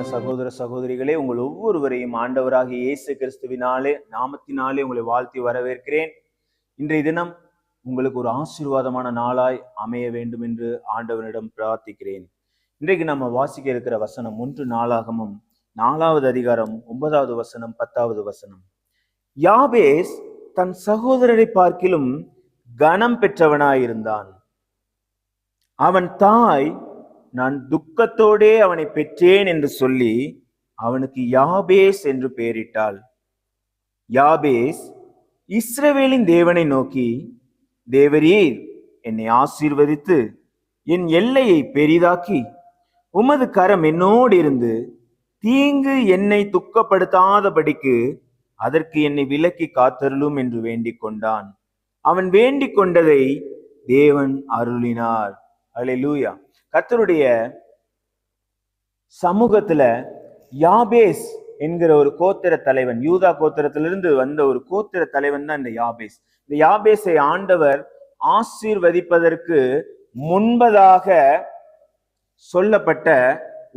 பிரியமான சகோதர சகோதரிகளே உங்கள் ஒவ்வொருவரையும் ஆண்டவராக இயேசு கிறிஸ்துவினாலே நாமத்தினாலே உங்களை வாழ்த்தி வரவேற்கிறேன். இன்றைய தினம் உங்களுக்கு ஒரு ஆசீர்வாதமான நாளாய் அமைய வேண்டும் என்று ஆண்டவனிடம் பிரார்த்திக்கிறேன். இன்றைக்கு நம்ம வாசிக்க இருக்கிற வசனம் ஒன்று நாளாகமும் நாலாவது அதிகாரம் ஒன்பதாவது வசனம் பத்தாவது வசனம். யாபேஸ் தன் சகோதரரை பார்க்கிலும் கனம் பெற்றவனாயிருந்தான். அவன் தாய் நான் துக்கத்தோடே அவனை பெற்றேன் என்று சொல்லி அவனுக்கு யாபேஸ் என்று பெயரிட்டாள். யாபேஸ் இஸ்ரவேலின் தேவனை நோக்கி தேவரீர் என்னை ஆசீர்வதித்து என் எல்லையை பெரிதாக்கி உமது கரம் என்னோடு இருந்து தீங்கு என்னை துக்கப்படுத்தாதபடிக்கு அதற்கு என்னை விலக்கி காத்தருளும் என்று வேண்டிக் கொண்டான். அவன் வேண்டிக் கொண்டதை தேவன் அருளினார். அல்லேலூயா கர்த்தருடைய சமூகத்துல யாபேஸ் என்கிற ஒரு கோத்திர தலைவன் யூதா கோத்திரத்திலிருந்து வந்த ஒரு கோத்திர தலைவன் தான் இந்த யாபேஸ். இந்த யாபேஸை ஆண்டவர் ஆசீர்வதிப்பதற்கு முன்பதாக சொல்லப்பட்ட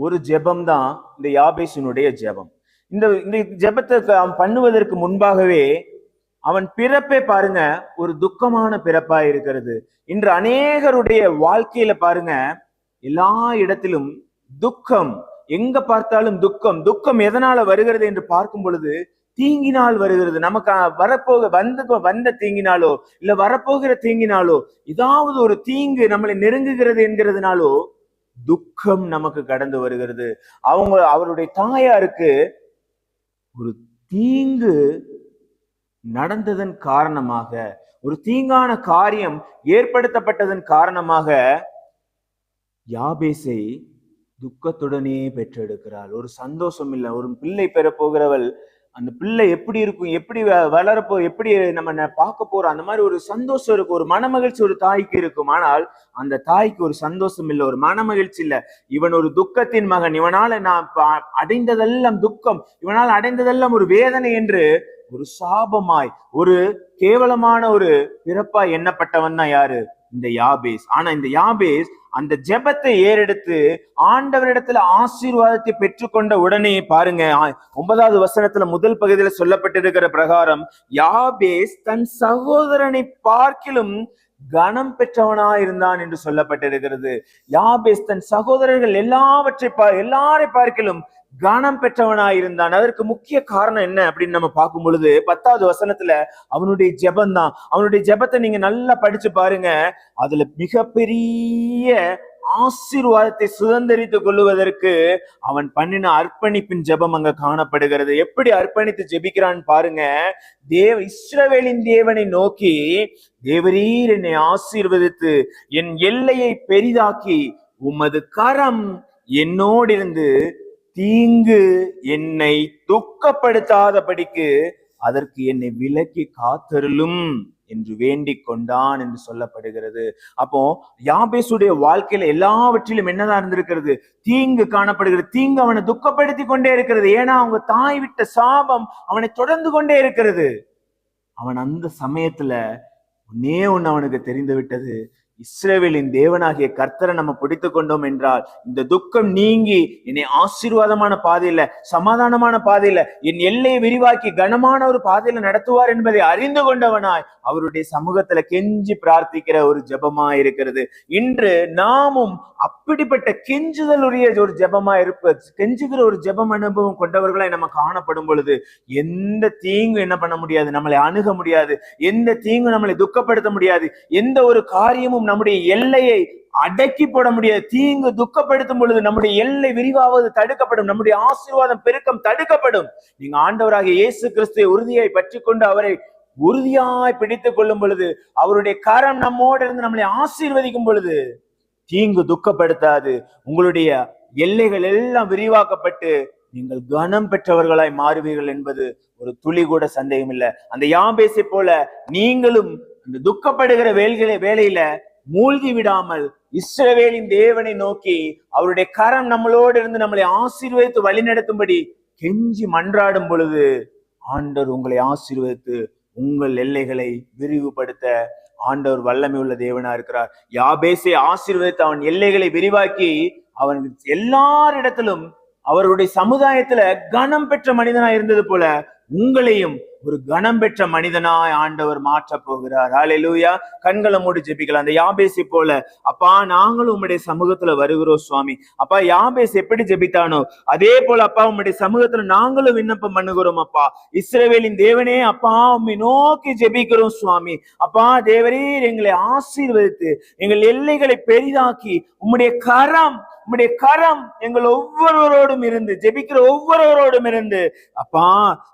ஒரு ஜெபம் தான் இந்த யாபேசினுடைய ஜெபம். இந்த இந்த ஜெபத்தை அவன் பண்ணுவதற்கு முன்பாகவே அவன் பிறப்பே பாருங்க ஒரு துக்கமான பிறப்பா இருக்கிறது. இன்று அநேகருடைய வாழ்க்கையில பாருங்க எல்லா இடத்திலும் துக்கம். எங்க பார்த்தாலும் துக்கம். துக்கம் எதனால வருகிறது என்று பார்க்கும் பொழுது தீங்கினால் வருகிறது. நமக்கு வரப்போக வந்து வந்த தீங்கினாலோ இல்ல வரப்போகிற தீங்கினாலோ ஏதாவது ஒரு தீங்கு நம்மளை நெருங்குகிறது என்கிறதுனாலோ துக்கம் நமக்கு கடந்து வருகிறது. அவங்க அவருடைய தாயாருக்கு ஒரு தீங்கு நடந்ததன் காரணமாக ஒரு தீங்கான காரியம் ஏற்படுத்தப்பட்டதன் காரணமாக யாபேசை துக்கத்துடனே பெற்றெடுக்கிறாள். ஒரு சந்தோஷம் இல்லை. ஒரு பிள்ளை பெற போகிறவள் அந்த பிள்ளை எப்படி இருக்கும்? எப்படி வ- வளரப்போ எப்படி நம்ம பார்க்க போறோம்? அந்த மாதிரி ஒரு சந்தோஷம் இருக்கும். ஒரு மனமகிழ்ச்சி ஒரு தாய்க்கு இருக்கும். ஆனால் அந்த தாய்க்கு ஒரு சந்தோஷம் இல்லை. ஒரு மனமகிழ்ச்சி இல்லை. இவன் ஒரு துக்கத்தின் மகன். இவனால நான் அடைந்ததெல்லாம் துக்கம். இவனால் அடைந்ததெல்லாம் ஒரு வேதனை என்று ஒரு சாபமாய் ஒரு கேவலமான ஒரு பிறப்பாய் எண்ணப்பட்டவன் தான் யாரு? இந்த யாபேஸ். ஆனா இந்த யாபேஸ் அந்த ஜெபத்தை ஏறெடுத்து ஆண்டவரிடத்துல ஆசீர்வாதத்தை பெற்றுக்கொண்ட உடனே பாருங்க ஒன்பதாவது வசனத்துல முதல் பகுதியில சொல்லப்பட்டிருக்கிற பிரகாரம் யாபேஸ் தன் சகோதரனை பார்க்கிலும் கனம் பெற்றவனா இருந்தான் என்று சொல்லப்பட்டிருக்கிறது. யாபேஸ் தன் சகோதரர்கள் எல்லாவற்றை பா எல்லாரை பார்க்கிலும் கனம் பெற்றவனாயிருந்தான். அதற்கு முக்கிய காரணம் என்ன அப்படின்னு நம்ம பார்க்கும் பொழுது பத்தாவது வசனத்துல அவனுடைய ஜெபம் தான் அவனுடைய ஜெபத்தை நீங்க நல்லா படிச்சு பாருங்க. அதுல மிகப்பெரிய ஆசீர்வாதத்தை சுதந்திரித்துக் கொள்ளுவதற்கு அவன் பண்ணின அர்ப்பணிப்பின் ஜெபம் அங்க காணப்படுகிறது. எப்படி அர்ப்பணித்து ஜெபிக்கிறான்னு பாருங்க. தேவ இஸ்ரவேலின் தேவனை நோக்கி தேவரீர் என்னை ஆசீர்வதித்து என் எல்லையை பெரிதாக்கி உமது கரம் என்னோடிருந்து தீங்கு என்னை துக்கப்படுத்தாதபடிக்கு அதற்கு என்னை விலக்கி காத்தருளும் என்று வேண்டிக் கொண்டான் என்று சொல்லப்படுகிறது. அப்போ யாபேசுடைய வாழ்க்கையில எல்லாவற்றிலும் என்னதான் இருந்திருக்கிறது? தீங்கு காணப்படுகிறது. தீங்கு அவனை துக்கப்படுத்தி கொண்டே இருக்கிறது. ஏன்னா அவங்க தாய் விட்ட சாபம் அவனை தொடர்ந்து கொண்டே இருக்கிறது. அவன் அந்த சமயத்துல ஒன்னே ஒண்ணு அவனுக்கு தெரிந்து விட்டது. இஸ்ரேவேலின் தேவனாகிய கர்த்தரை நம்ம பிடித்து கொண்டோம் என்றால் இந்த துக்கம் நீங்கி என்னை ஆசீர்வாதமான பாதையில சமாதானமான பாதையில என் எல்லையை விரிவாக்கி கனமான ஒரு பாதையில நடத்துவார் என்பதை அறிந்து கொண்டவனாய் அவருடைய சமூகத்துல கெஞ்சி பிரார்த்திக்கிற ஒரு ஜெபமா இருக்கிறது. இன்று நாமும் அப்படிப்பட்ட கெஞ்சுதலுடைய ஒரு ஜெபமா இருப்ப கெஞ்சுகிற ஒரு ஜெபம் அனுபவம் கொண்டவர்களாய் நம்ம காணப்படும் பொழுது எந்த தீங்கும் என்ன பண்ண முடியாது நம்மளை அணுக முடியாது எந்த தீங்கும் நம்மளை துக்கப்படுத்த முடியாது எந்த ஒரு காரியமும் நம்முடைய எல்லையை அடக்கி போட முடியாது. தீங்கு துக்கப்படுத்தும் பொழுது நம்முடைய எல்லை விரிவாவது தடுக்கப்படும். நம்முடைய ஆசீர்வாதம் பெருக்கம் தடுக்கப்படும். நீங்க ஆண்டவராக இயேசு கிறிஸ்துவை உறுதியாய் பற்றி கொண்டு அவரை உறுதியாய் பிடித்துக் கொள்ளும் பொழுது அவருடைய கரம் நம்மோடு இருந்து நம்மளை ஆசீர்வதிக்கும் பொழுது தீங்கு துக்கப்படுத்தாது. உங்களுடைய எல்லைகள் எல்லாம் விரிவாக்கப்பட்டு நீங்கள் கனம் பெற்றவர்களாய் மாறுவீர்கள் என்பது ஒரு துளி கூட சந்தேகம் இல்லை அந்த யாபேசை போல நீங்களும் அந்த துக்கப்படுகிற வேல்களை வேலையில மூழ்கி விடாமல் இஸ்ரவேலின் தேவனை நோக்கி அவருடைய கரம் நம்மளோடு இருந்து நம்மளை ஆசீர்வதித்து வழிநடத்தும்படி கெஞ்சி மன்றாடும் பொழுது ஆண்டவர் உங்களை ஆசீர்வதித்து உங்கள் எல்லைகளை விரிவுபடுத்த ஆண்டவர் வல்லமை உள்ள தேவனா இருக்கிறார். யாபேசை ஆசீர்வதித்து அவன் எல்லைகளை விரிவாக்கி அவன் எல்லாரிடத்திலும் அவருடைய சமுதாயத்துல கனம் பெற்ற மனிதனா இருந்தது போல உங்களையும் ஒரு கனம் பெற்ற மனிதனாய் ஆண்டவர் மாற்ற போகிறார். ஹalleluya கண்களை மூடி ஜெபிக்கலாம். அந்த யாபேசி போல அப்பா நாங்களும் உம்முடைய சமூகத்துல வருகிறோம் சுவாமி. அப்பா யாபேஸ் எப்படி ஜெபித்தானோ அதே போல அப்பா உம்முடைய சமூகத்துல நாங்களும் விண்ணப்பம் பண்ணுகிறோம் அப்பா. இஸ்ரேவேலின் தேவனே அப்பா உம்மை நோக்கி ஜெபிக்கிறோம் சுவாமி. அப்பா தேவரீர் எங்களை ஆசீர்வதித்து எங்கள் எல்லைகளை பெரிதாக்கி உம்முடைய கரம் உம்முடைய கரம் எங்கள் ஒவ்வொருவரோடும் இருந்து ஜெபிக்கிற ஒவ்வொருவரோடும் இருந்து அப்பா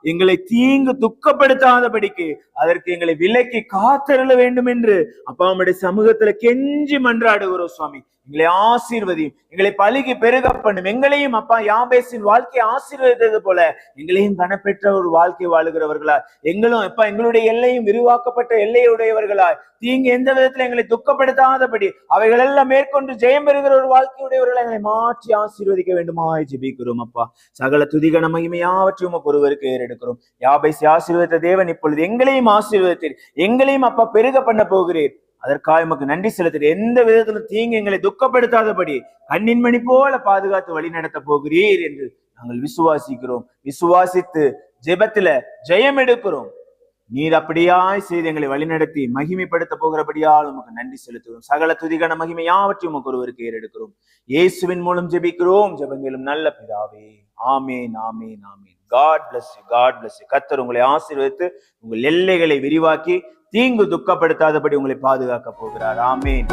எங்களை தீங்கு துக்கப்படுத்தாதபடிக்கு அதற்கு எங்களை விலக்கி காத்தருள வேண்டும் என்று அப்பா உம்முடைய சமூகத்துல கெஞ்சி மன்றாடுகிறோம் சுவாமி. எங்களை ஆசீர்வதியும் எங்களை பழுகி பெருக பண்ணும் எங்களையும் அப்பா யாபேசின் வாழ்க்கையை ஆசீர்வதித்தது போல எங்களையும் கனப்பெற்ற ஒரு வாழ்க்கை வாழுகிறவர்களா எங்களும் அப்பா எங்களுடைய எல்லையும் விரிவாக்கப்பட்ட எல்லையுடையவர்களாய் தீங்கு எந்த விதத்துல எங்களை துக்கப்படுத்தாதபடி அவைகளெல்லாம் மேற்கொண்டு ஜெயம் பெறுகிற ஒரு வாழ்க்கையுடையவர்களை எங்களை மாற்றி ஆசீர்வதிக்க வேண்டுமாய் ஜிபிக்கிறோம் அப்பா. சகல துதிகன மகிமையாவற்றையும் ஒருவருக்கு ஏறெடுக்கிறோம். யாபைசி ஆசீர்வதித்த தேவன் இப்பொழுது எங்களையும் ஆசீர்வதித்தீர். எங்களையும் அப்பா பெருக பண்ண போகிறீர். அதற்காக உமக்கு நன்றி செலுத்துகிறேன். எந்த விதத்திலும் தீங்கு எங்களை துக்கப்படுத்தாதபடி கண்ணின் மணி போல பாதுகாத்து வழி நடத்த போகிறீர் என்று நாங்கள் விசுவாசிக்கிறோம். விசுவாசித்து ஜெபத்துல ஜெயம் எடுக்கிறோம் நீர் அப்படியாய் செய்து எங்களை வழிநடத்தி மகிமைப்படுத்த போகிறபடியால் உமக்கு நன்றி செலுத்துகிறோம். சகல துதிகன மகிமை யாவற்றையும் உமக்கு ஒருவருக்கு ஏறெடுக்கிறோம். இயேசுவின் மூலம் ஜெபிக்கிறோம். ஜெபங்களும் நல்ல பிதாவே. ஆமேன் ஆமேன் ஆமேன். God bless you God bless you கத்தர் உங்களை ஆசீர்வதித்து உங்கள் எல்லைகளை விரிவாக்கி தீங்கு துக்கப்படுத்தாதபடி உங்களை பாதுகாக்க போகிறார். ஆமேன்.